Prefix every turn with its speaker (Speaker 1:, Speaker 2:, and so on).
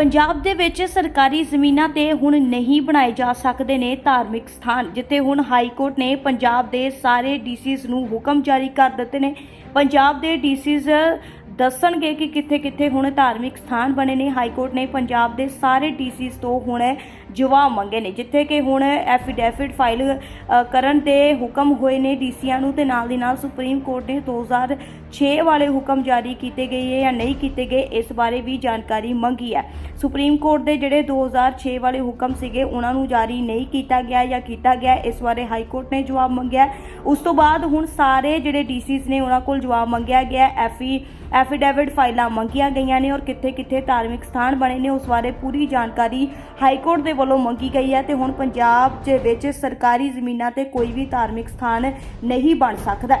Speaker 1: ਪੰਜਾਬ ਦੇ ਵਿੱਚ ਸਰਕਾਰੀ ਜ਼ਮੀਨਾਂ ਤੇ ਹੁਣ ਨਹੀਂ ਬਣਾਏ ਜਾ ਸਕਦੇ ਨੇ ਧਾਰਮਿਕ ਸਥਾਨ, ਜਿੱਥੇ ਹੁਣ ਹਾਈ ਕੋਰਟ ਨੇ ਪੰਜਾਬ ਦੇ ਸਾਰੇ ਡੀਸੀਜ਼ ਨੂੰ ਹੁਕਮ ਜਾਰੀ ਕਰ ਦਿੱਤੇ ਨੇ। ਪੰਜਾਬ ਦੇ ਡੀਸੀਜ਼ ਦੱਸਣਗੇ ਕਿ ਕਿੱਥੇ-ਕਿੱਥੇ ਹੁਣ ਧਾਰਮਿਕ ਸਥਾਨ ਬਣੇ ਨੇ। ਹਾਈ ਕੋਰਟ ਨੇ ਪੰਜਾਬ ਦੇ ਸਾਰੇ ਡੀਸੀਜ਼ ਤੋਂ ਹੁਣ ਜਵਾਬ ਮੰਗੇ ਨੇ, ਜਿੱਥੇ ਕਿ ਹੁਣ ਐਫੀਡੈਵਿਟ ਫਾਈਲ ਕਰਨ ਦੇ ਹੁਕਮ ਹੋਏ ਨੇ ਡੀਸੀਆਂ ਨੂੰ ਤੇ ਨਾਲ ਦੀ ਨਾਲ ਸੁਪਰੀਮ ਕੋਰਟ ਨੇ 2006 ਵਾਲੇ ਹੁਕਮ ਜਾਰੀ ਕੀਤੇ ਗਏ ਹੈ ਜਾਂ ਨਹੀਂ ਕੀਤੇ ਗਏ, ਇਸ ਬਾਰੇ ਵੀ ਜਾਣਕਾਰੀ ਮੰਗੀ ਹੈ। ਸੁਪਰੀਮ ਕੋਰਟ ਦੇ ਜਿਹੜੇ 2006 ਵਾਲੇ ਹੁਕਮ ਸੀਗੇ, ਉਹਨਾਂ ਨੂੰ ਜਾਰੀ ਨਹੀਂ ਕੀਤਾ ਗਿਆ ਜਾਂ ਕੀਤਾ ਗਿਆ, ਇਸ ਬਾਰੇ ਹਾਈ ਕੋਰਟ ਨੇ ਜਵਾਬ ਮੰਗਿਆ। ਉਸ ਤੋਂ ਬਾਅਦ ਹੁਣ ਸਾਰੇ ਜਿਹੜੇ ਡੀਸੀਜ਼ ਨੇ, ਉਹਨਾਂ ਕੋਲ ਜਵਾਬ ਮੰਗਿਆ ਗਿਆ। ਹੈ। ਐਫ ਐਫੀਡੈਵਿਟ ਫਾਈਲਾਂ ਮੰਗੀਆਂ ਗਈਆਂ ਨੇ ਔਰ ਕਿੱਥੇ-ਕਿੱਥੇ ਧਾਰਮਿਕ ਸਥਾਨ ਬਣੇ ਨੇ, ਉਸ ਬਾਰੇ ਪੂਰੀ ਜਾਣਕਾਰੀ ਹਾਈ ਕੋਰਟ ਦੇ ਵੱਲੋਂ ਮੰਗੀ ਗਈ ਹੈ ਤੇ ਹੁਣ ਪੰਜਾਬ ਦੇ ਵਿੱਚ ਸਰਕਾਰੀ ਜ਼ਮੀਨਾਂ ਤੇ ਕੋਈ ਵੀ ਧਾਰਮਿਕ ਸਥਾਨ ਨਹੀਂ ਬਣ ਸਕਦਾ।